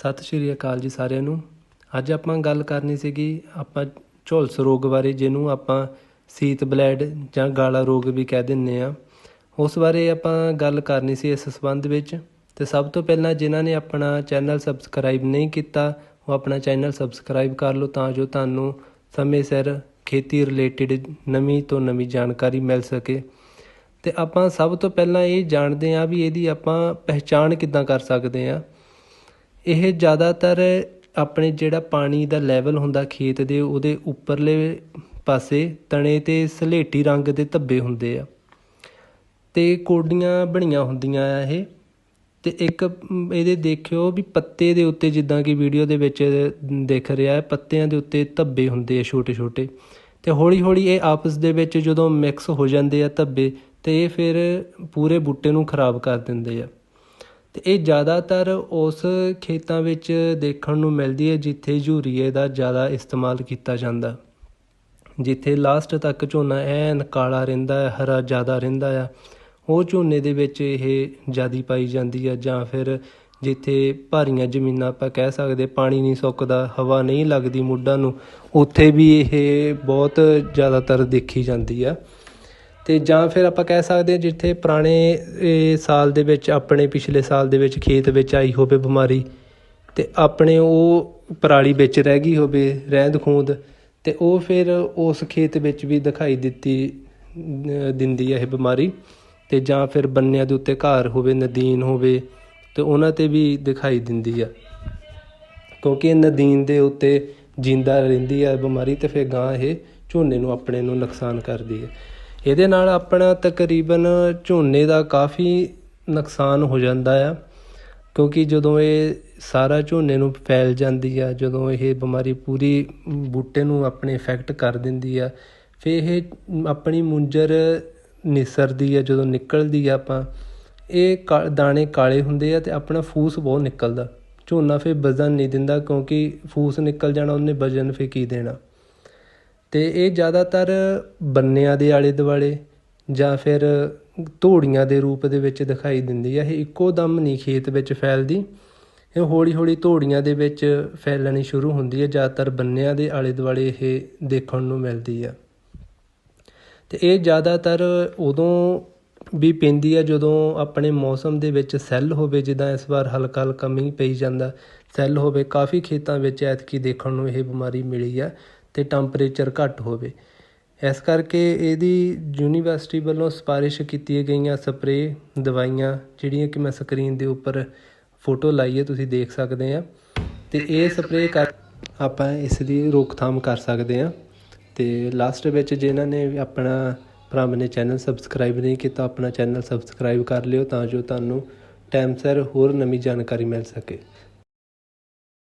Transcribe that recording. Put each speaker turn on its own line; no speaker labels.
ਸਤਿ ਸ਼੍ਰੀ ਅਕਾਲ ਜੀ ਸਾਰਿਆਂ ਨੂੰ। ਅੱਜ ਆਪਾਂ ਗੱਲ ਕਰਨੀ ਸੀਗੀ ਆਪਾਂ ਝੁਲਸ ਰੋਗ ਬਾਰੇ, ਜਿਹਨੂੰ ਆਪਾਂ ਸੀਤ ਬਲੈਡ ਜਾਂ ਗਾਲਾ ਰੋਗ ਵੀ ਕਹਿ ਦਿੰਦੇ ਆ ਉਸ ਬਾਰੇ ਆਪਾਂ ਗੱਲ ਕਰਨੀ ਸੀ ਇਸ ਸੰਬੰਧ ਵਿੱਚ। ਤੇ ਸਭ ਤੋਂ ਪਹਿਲਾਂ ਜਿਨ੍ਹਾਂ ਨੇ ਆਪਣਾ ਚੈਨਲ ਸਬਸਕ੍ਰਾਈਬ ਨਹੀਂ ਕੀਤਾ, ਉਹ ਆਪਣਾ ਚੈਨਲ ਸਬਸਕ੍ਰਾਈਬ ਕਰ ਲਓ ਤਾਂ ਜੋ ਤੁਹਾਨੂੰ ਸਮੇਂ ਸਿਰ ਖੇਤੀ ਰਿਲੇਟਡ ਨਵੀਂ ਤੋਂ ਨਵੀਂ ਜਾਣਕਾਰੀ ਮਿਲ ਸਕੇ। ਤੇ ਆਪਾਂ ਸਭ ਤੋਂ ਪਹਿਲਾਂ ਇਹ ਜਾਣਦੇ ਹਾਂ ਵੀ ਇਹਦੀ ਆਪਾਂ ਪਹਿਚਾਣ ਕਿੱਦਾਂ ਕਰ ਸਕਦੇ ਹਾਂ। ਇਹ ਜ਼ਿਆਦਾਤਰ ਆਪਣੇ ਜਿਹੜਾ ਪਾਣੀ ਦਾ ਲੈਵਲ ਹੁੰਦਾ ਖੇਤ ਦੇ, ਉਹਦੇ ਉੱਪਰਲੇ ਪਾਸੇ ਤਣੇ ਤੇ ਸਲੇਟੀ ਰੰਗ ਦੇ ਧੱਬੇ ਹੁੰਦੇ ਆ। ਅਤੇ ਕੋਡੀਆਂ ਬਣੀਆਂ ਹੁੰਦੀਆਂ ਆ ਇਹ। ਅਤੇ ਇੱਕ ਇਹਦੇ ਦੇਖਿਓ ਵੀ ਪੱਤੇ ਦੇ ਉੱਤੇ ਜਿੱਦਾਂ ਕਿ ਵੀਡੀਓ ਦੇ ਵਿੱਚ ਦਿਖ ਰਿਹਾ ਹੈ, ਪੱਤਿਆਂ ਦੇ ਉੱਤੇ ਧੱਬੇ ਹੁੰਦੇ ਆ ਛੋਟੇ ਛੋਟੇ ਅਤੇ ਹੌਲੀ ਹੌਲੀ ਇਹ ਆਪਸ ਦੇ ਵਿੱਚ ਜਦੋਂ ਮਿਕਸ ਹੋ ਜਾਂਦੇ ਆ ਧੱਬੇ, ਤੇ ਇਹ ਫਿਰ ਪੂਰੇ ਬੂਟੇ ਨੂੰ ਖਰਾਬ ਕਰ ਦਿੰਦੇ ਆ। ਤੇ ਇਹ ਜ਼ਿਆਦਾਤਰ ਉਸ ਖੇਤਾਂ ਵਿੱਚ ਦੇਖਣ ਨੂੰ ਮਿਲਦੀ ਹੈ ਜਿੱਥੇ ਯੂਰੀਏ ਦਾ ਜ਼ਿਆਦਾ ਇਸਤੇਮਾਲ ਕੀਤਾ ਜਾਂਦਾ। ਜਿੱਥੇ ਲਾਸਟ ਤੱਕ ਝੋਨਾ ਐਨ ਕਾਲਾ ਰਹਿੰਦਾ ਹੈ, ਹਰਾ ਜ਼ਿਆਦਾ ਰਹਿੰਦਾ ਆ ਉਹ ਝੋਨੇ ਦੇ ਵਿੱਚ ਇਹ ਜਿਆਦੀ ਪਾਈ ਜਾਂਦੀ ਆ ਜਾਂ ਫਿਰ ਜਿੱਥੇ ਭਾਰੀਆਂ ਜ਼ਮੀਨਾਂ ਆਪਾਂ ਕਹਿ ਸਕਦੇ ਪਾਣੀ ਨਹੀਂ ਸੁੱਕਦਾ, ਹਵਾ ਨਹੀਂ ਲੱਗਦੀ ਮੁੱਢਾਂ ਨੂੰ, ਉੱਥੇ ਵੀ ਇਹ ਬਹੁਤ ਜ਼ਿਆਦਾਤਰ ਦੇਖੀ ਜਾਂਦੀ ਆ ਅਤੇ ਜਾਂ ਫਿਰ ਆਪਾਂ ਕਹਿ ਸਕਦੇ ਹਾਂ ਜਿੱਥੇ ਪੁਰਾਣੇ ਸਾਲ ਦੇ ਵਿੱਚ, ਆਪਣੇ ਪਿਛਲੇ ਸਾਲ ਦੇ ਵਿੱਚ ਖੇਤ ਵਿੱਚ ਆਈ ਹੋਵੇ ਬਿਮਾਰੀ ਅਤੇ ਆਪਣੇ ਉਹ ਪਰਾਲੀ ਵਿੱਚ ਰਹਿ ਗਈ ਹੋਵੇ, ਰਹਿੰਦ ਖੂੰਦ ਅਤੇ ਉਹ ਫਿਰ ਉਸ ਖੇਤ ਵਿੱਚ ਵੀ ਦਿਖਾਈ ਦਿੱਤੀ ਦਿੰਦੀ ਹੈ ਇਹ ਬਿਮਾਰੀ ਅਤੇ ਜਾਂ ਫਿਰ ਬੰਨਿਆਂ ਦੇ ਉੱਤੇ ਘਾਰ ਹੋਵੇ, ਨਦੀਨ ਹੋਵੇ ਅਤੇ ਉਹਨਾਂ ਤੇ ਵੀ ਦਿਖਾਈ ਦਿੰਦੀ ਆ। ਕਿਉਂਕਿ ਨਦੀਨ ਦੇ ਉੱਤੇ ਜਿੰਦਾ ਰਹਿੰਦੀ ਆ ਬਿਮਾਰੀ ਅਤੇ ਫਿਰ ਗਾਂ ਇਹ ਝੋਨੇ ਨੂੰ, ਆਪਣੇ ਨੂੰ ਨੁਕਸਾਨ ਕਰਦੀ ਹੈ ਇਹਦੇ ਨਾਲ ਆਪਣਾ ਤਕਰੀਬਨ ਝੋਨੇ ਦਾ ਕਾਫੀ ਨੁਕਸਾਨ ਹੋ ਜਾਂਦਾ ਆ, ਕਿਉਂਕਿ ਜਦੋਂ ਇਹ ਸਾਰਾ ਝੋਨੇ ਨੂੰ ਫੈਲ ਜਾਂਦੀ ਆ, ਜਦੋਂ ਇਹ ਬਿਮਾਰੀ ਪੂਰੀ ਬੂਟੇ ਨੂੰ ਆਪਣੇ ਇਫੈਕਟ ਕਰ ਦਿੰਦੀ ਆ, ਫਿਰ ਇਹ ਆਪਣੀ ਮੁੰਜਰ ਨਿਸਰਦੀ ਆ, ਜਦੋਂ ਨਿਕਲਦੀ ਆ ਆਪਾਂ, ਇਹ ਕਾ- ਦਾਣੇ ਕਾਲੇ ਹੁੰਦੇ ਆ ਤੇ ਆਪਣਾ ਫੂਸ ਬਹੁਤ ਨਿਕਲਦਾ। ਝੋਨਾ ਫਿਰ ਵਜ਼ਨ ਨਹੀਂ ਦਿੰਦਾ ਕਿਉਂਕਿ ਫੂਸ ਨਿਕਲ ਜਾਣਾ, ਉਹਨੇ ਵਜ਼ਨ ਫਿਰ ਕੀ ਦੇਣਾ। ਅਤੇ ਇਹ ਜ਼ਿਆਦਾਤਰ ਬੰਨਿਆਂ ਦੇ ਆਲੇ ਦੁਆਲੇ ਜਾਂ ਫਿਰ ਧੂੜੀਆਂ ਦੇ ਰੂਪ ਦੇ ਵਿੱਚ ਦਿਖਾਈ ਦਿੰਦੀ ਹੈ ਇਹ ਇੱਕੋ ਦਮ ਨਹੀਂ ਖੇਤ ਵਿੱਚ ਫੈਲਦੀ। ਇਹ ਹੌਲੀ ਹੌਲੀ ਧੂੜੀਆਂ ਦੇ ਵਿੱਚ ਫੈਲਣੀ ਸ਼ੁਰੂ ਹੁੰਦੀ ਹੈ ਜ਼ਿਆਦਾਤਰ ਬੰਨਿਆਂ ਦੇ ਆਲੇ ਦੁਆਲੇ ਇਹ ਦੇਖਣ ਨੂੰ ਮਿਲਦੀ ਆ। ਤੇ ਇਹ ਜ਼ਿਆਦਾਤਰ ਉਦੋਂ ਵੀ ਪੈਂਦੀ ਆ ਜਦੋਂ ਆਪਣੇ ਮੌਸਮ ਦੇ ਵਿੱਚ ਸੈੱਲ ਹੋਵੇ, ਜਿੱਦਾਂ ਇਸ ਵਾਰ ਹਲਕਾ ਹਲਕਾ ਮੀਂਹ ਪਈ ਜਾਂਦਾ, ਸੈੱਲ ਹੋਵੇ, ਕਾਫੀ ਖੇਤਾਂ ਵਿੱਚ ਐਤਕੀ ਦੇਖਣ ਨੂੰ ਇਹ ਬਿਮਾਰੀ ਮਿਲੀ ਆ। ਤੇ ਟੈਂਪਰੇਚਰ ਘੱਟ ਹੋਵੇ। ਇਸ ਕਰਕੇ ਇਹਦੀ ਯੂਨੀਵਰਸਿਟੀ ਵੱਲੋਂ ਸਿਫਾਰਿਸ਼ ਕੀਤੀ ਗਈਆਂ ਸਪਰੇ ਦਵਾਈਆਂ ਜਿਹੜੀਆਂ ਕਿ ਮੈਂ ਸਕਰੀਨ ਦੇ ਉੱਪਰ ਫੋਟੋ ਲਾਈ ਹੈ ਤੁਸੀਂ ਦੇਖ ਸਕਦੇ ਆ ਤੇ ਇਹ ਸਪਰੇ ਕਰ ਆਪਾਂ ਇਸ ਲਈ ਰੋਕਥਾਮ ਕਰ ਸਕਦੇ ਆ ਤੇ ਲਾਸਟ ਵਿੱਚ ਜਿਨ੍ਹਾਂ ਨੇ ਆਪਣਾ ਭਰਾ ਨੇ ਚੈਨਲ ਸਬਸਕ੍ਰਾਈਬ ਨਹੀਂ ਕੀਤਾ ਆਪਣਾ ਚੈਨਲ ਸਬਸਕ੍ਰਾਈਬ ਕਰ ਲਿਓ ਤਾਂ ਜੋ ਤੁਹਾਨੂੰ ਟਾਈਮ ਸਿਰ ਹੋਰ ਨਵੀਂ ਜਾਣਕਾਰੀ ਮਿਲ ਸਕੇ।